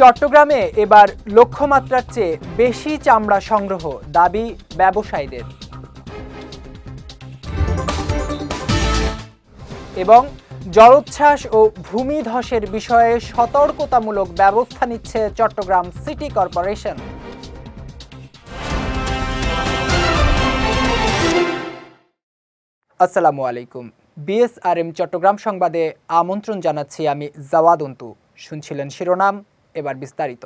চট্টগ্রামে এবার লক্ষ্যমাত্রার চেয়ে বেশি চামড়া সংগ্রহ দাবি ব্যবসায়ীদের। এবং জলোচ্ছ্বাস ও ভূমিধসের বিষয়ে সতর্কতামূলক ব্যবস্থা নিচ্ছে চট্টগ্রাম সিটি কর্পোরেশন। আসসালামু আলাইকুম। বিএসআরএম চট্টগ্রাম সংবাদে আমন্ত্রণ জানাচ্ছি আমি জাওয়াদ অন্তু। শুনছিলেন শিরোনাম এবার বিস্তারিত।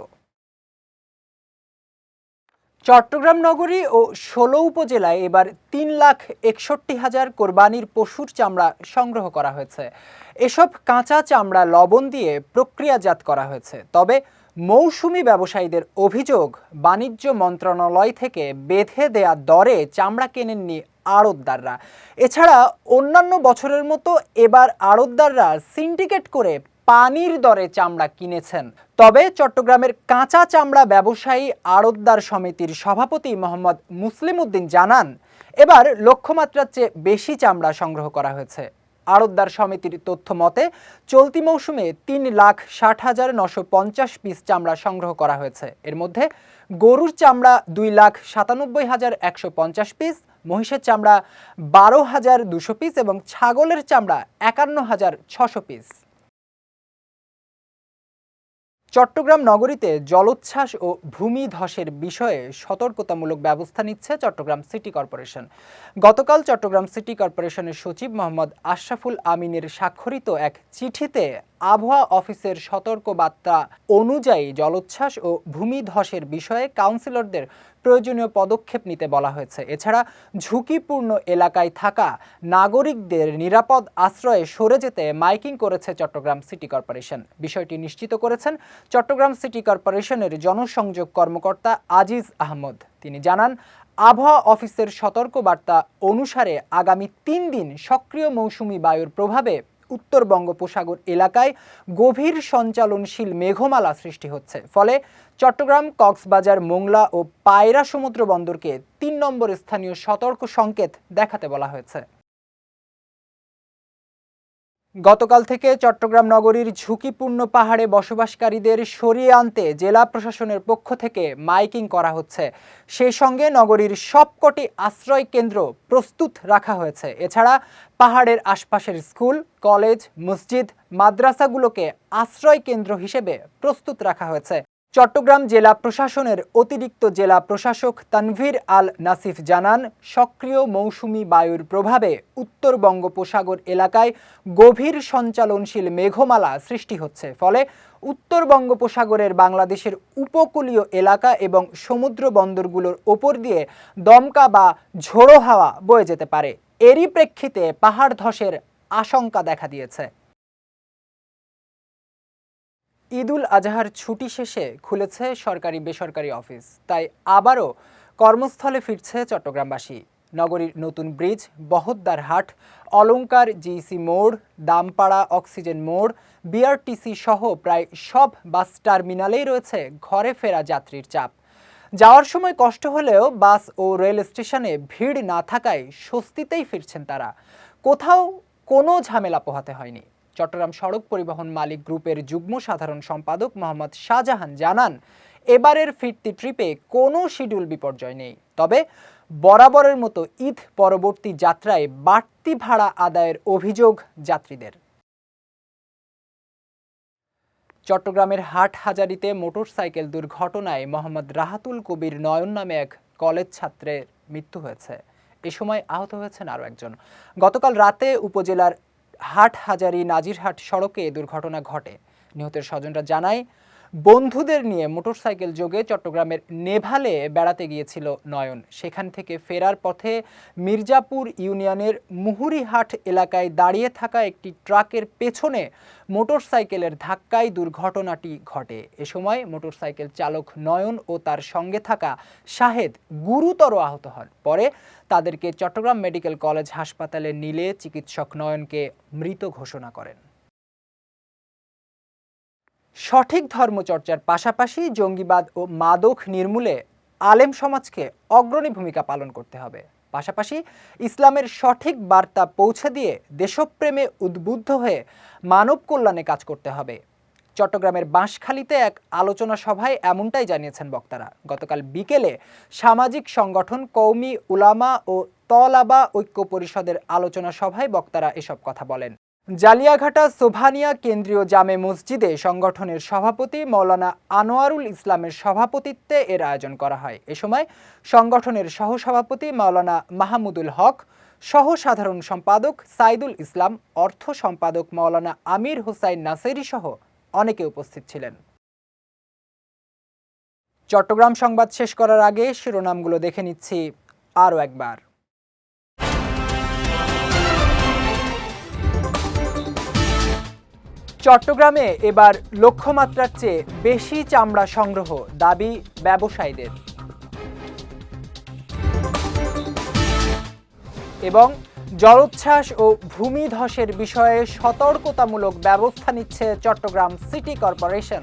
চট্টগ্রাম নগরী ও ষোলো উপজেলায় এবার তিন লাখ একষট্টি হাজার কোরবানির পশুর চামড়া সংগ্রহ করা হয়েছে। এসব কাঁচা চামড়া লবণ দিয়ে প্রক্রিয়াজাত করা হয়েছে। তবে মৌসুমি ব্যবসায়ীদের অভিযোগ, বাণিজ্য মন্ত্রণালয় থেকে বেঁধে দেয়া দরে চামড়া কেনেননি আড়তদাররা। এছাড়া অন্যান্য বছরের মতো এবার আড়তদাররা সিন্ডিকেট করে পানির দরে চামড়া কিনেছেন। তবে চট্টগ্রামের কাঁচা চামড়া ব্যবসায়ী আড়তদার সমিতির সভাপতি মোহাম্মদ মুসলিম উদ্দিন জানান, এবার লক্ষ্যমাত্রার চেয়ে বেশি চামড়া সংগ্রহ করা হয়েছে। আড়তদার সমিতির তথ্য মতে, চলতি মৌসুমে তিন লাখ ষাট হাজার নশো পঞ্চাশ পিস চামড়া সংগ্রহ করা হয়েছে। এর মধ্যে গরুর চামড়া দুই লাখ সাতানব্বই হাজার একশো পঞ্চাশ পিস, মহিষের চামড়া বারো হাজার দুশো পিস এবং ছাগলের চামড়া একান্ন হাজার ছশো পিস। চট্টগ্রাম নগরীতে জলোচ্ছ্বাস ও ভূমি ধসের বিষয়ে সতর্কতামূলক ব্যবস্থা নিচ্ছে চট্টগ্রাম সিটি কর্পোরেশন। গতকাল চট্টগ্রাম সিটি কর্পোরেশনের সচিব মোহাম্মদ আশরাফুল আমিনের স্বাক্ষরিত এক চিঠিতে আবহাওয়া অফিসের সতর্কবার্তা অনুযায়ী জলোচ্ছ্বাস ও ভূমিধসের বিষয়ে কাউন্সিলরদের প্রয়োজনীয় পদক্ষেপ নিতে বলা হয়েছে। এছাড়া ঝুঁকিপূর্ণ এলাকায় থাকা নাগরিকদের নিরাপদ আশ্রয়ে সরে যেতে মাইকিং করেছে চট্টগ্রাম সিটি কর্পোরেশন। বিষয়টি নিশ্চিত করেছেন চট্টগ্রাম সিটি কর্পোরেশনের জনসংযোগ কর্মকর্তা আজিজ আহমদ। তিনি জানান, আবহাওয়া অফিসের সতর্কবার্তা অনুসারে আগামী তিন দিন সক্রিয় মৌসুমি বায়ুর প্রভাবে উত্তর বঙ্গোপসাগর এলাকায় গভীর সঞ্চালনশীল মেঘমালা সৃষ্টি হচ্ছে। ফলে চট্টগ্রাম, কক্সবাজার, মোংলা ও পায়রা সমুদ্র বন্দরকে তিন নম্বর স্থানীয় সতর্ক সংকেত দেখাতে বলা হয়েছে। গতকাল থেকে চট্টগ্রাম নগরীর ঝুঁকিপূর্ণ পাহাড়ে বসবাসকারীদের সরিয়ে আনতে জেলা প্রশাসনের পক্ষ থেকে মাইকিং করা হচ্ছে। সেই সঙ্গে নগরীর সবকটি আশ্রয় কেন্দ্র প্রস্তুত রাখা হয়েছে। এছাড়া পাহাড়ের আশপাশের স্কুল, কলেজ, মসজিদ, মাদ্রাসাগুলোকে আশ্রয় কেন্দ্র হিসেবে প্রস্তুত রাখা হয়েছে। চট্টগ্রাম জেলা প্রশাসনের অতিরিক্ত জেলা প্রশাসক তানভীর আল নাসিফ জানান, সক্রিয় মৌসুমি বায়ুর প্রভাবে উত্তর বঙ্গোপসাগর এলাকায় গভীর সঞ্চালনশীল মেঘমালা সৃষ্টি হচ্ছে। ফলে উত্তর বঙ্গোপসাগরের বাংলাদেশের উপকূলীয় এলাকা এবং সমুদ্র বন্দরগুলোর ওপর দিয়ে দমকা বা ঝোড়ো হাওয়া বয়ে যেতে পারে। এরই প্রেক্ষিতে পাহাড় ধসের আশঙ্কা দেখা দিয়েছে। ঈদুল আজহার ছুটি শেষে খুলেছে সরকারি বেসরকারি অফিস। তাই আবারও কর্মস্থলে ফিরছে চট্টগ্রামবাসী। নগরীর নতুন ব্রিজ, বহদ্দার হাট, অলংকার জিসি মোড়, দামপাড়া অক্সিজেন মোড়, বিআরটিসি সহ প্রায় সব বাস টার্মিনালেই রয়েছে ঘরে ফেরা যাত্রীর চাপ। যাওয়ার সময় কষ্ট হলেও বাস ও রেল স্টেশনে ভিড় না থাকায় স্বস্তিতেই ফিরছেন তারা। কোথাও কোনো ঝামেলা পোহাতে হয়নি। চট্টগ্রাম সড়ক পরিবহন মালিক গ্রুপের যুগ্ম সাধারণ সম্পাদক মোহাম্মদ শাহজাহান জানান, এবারের ফিরতি ট্রিপে কোনো শিডিউল বিপর্যয় নেই। তবে বরাবরের মতো ঈদ পরবর্তী যাত্রায় বাড়তি ভাড়া আদায়ের অভিযোগ যাত্রীদের। চট্টগ্রামের হাট হাজারিতে মোটরসাইকেল দুর্ঘটনায় মোহাম্মদ রাহাতুল কবির নয়ন নামে এক কলেজ ছাত্রের মৃত্যু হয়েছে। এ সময় আহত হয়েছেন আরও একজন। গতকাল রাতে উপজেলার হাট হাজারি নাজিরহাট সড়কে দুর্ঘটনা ঘটে। নিহতের স্বজনরা জানায় বন্ধুদের নিয়ে মোটরসাইকেল যোগে চট্টগ্রামের নেভালে বেড়াতে গিয়েছিল নয়ন। সেখান থেকে ফেরার পথে মির্জাপুর ইউনিয়নের মুহুরিহাট এলাকায় দাঁড়িয়ে থাকা একটি ট্রাকের পেছনে মোটরসাইকেলের ধাক্কায় দুর্ঘটনাটি ঘটে। এ সময় মোটরসাইকেল চালক নয়ন ও তার সঙ্গে থাকা শাহেদ গুরুতর আহত হন। পরে তাদেরকে চট্টগ্রাম মেডিকেল কলেজ হাসপাতালে নিলে চিকিৎসক নয়নকে মৃত ঘোষণা করেন। সঠিক ধর্মচর্চার পাশাপাশি জঙ্গিবাদ ও মাদক নির্মূলে আলেম সমাজকে অগ্রণী ভূমিকা পালন করতে হবে। পাশাপাশি ইসলামের সঠিক বার্তা পৌঁছে দিয়ে দেশপ্রেমে উদ্বুদ্ধ হয়ে মানব কল্যাণে কাজ করতে হবে। চট্টগ্রামের বাঁশখালীতে এক আলোচনা সভায় এমনটাই জানিয়েছেন বক্তারা। গতকাল বিকেলে সামাজিক সংগঠন কৌমি উলামা ও তলাবা ঐক্য পরিষদের আলোচনা সভায় বক্তারা এসব কথা বলেন। জালিয়াঘাটা সোভানিয়া কেন্দ্রীয় জামে মসজিদে সংগঠনের সভাপতি মৌলানা আনোয়ারুল ইসলামের সভাপতিত্বে এর আয়োজন করা হয়। এ সময় সংগঠনের সহসভাপতি মাওলানা মাহমুদুল হক সহ সাধারণ সম্পাদক সাইদুল ইসলাম, অর্থ সম্পাদক মাওলানা আমির হুসাইন নাসেরি সহ অনেকে উপস্থিত ছিলেন। চট্টগ্রাম সংবাদ শেষ করার আগে শিরোনামগুলো দেখে নিচ্ছি আরও একবার। চট্টগ্রামে এবার লক্ষ্যমাত্রার চেয়ে বেশি চামড়া সংগ্রহ দাবি ব্যবসায়ীদের। এবং জলোচ্ছ্বাস ও ভূমিধসের বিষয়ে সতর্কতামূলক ব্যবস্থা নিচ্ছে চট্টগ্রাম সিটি কর্পোরেশন।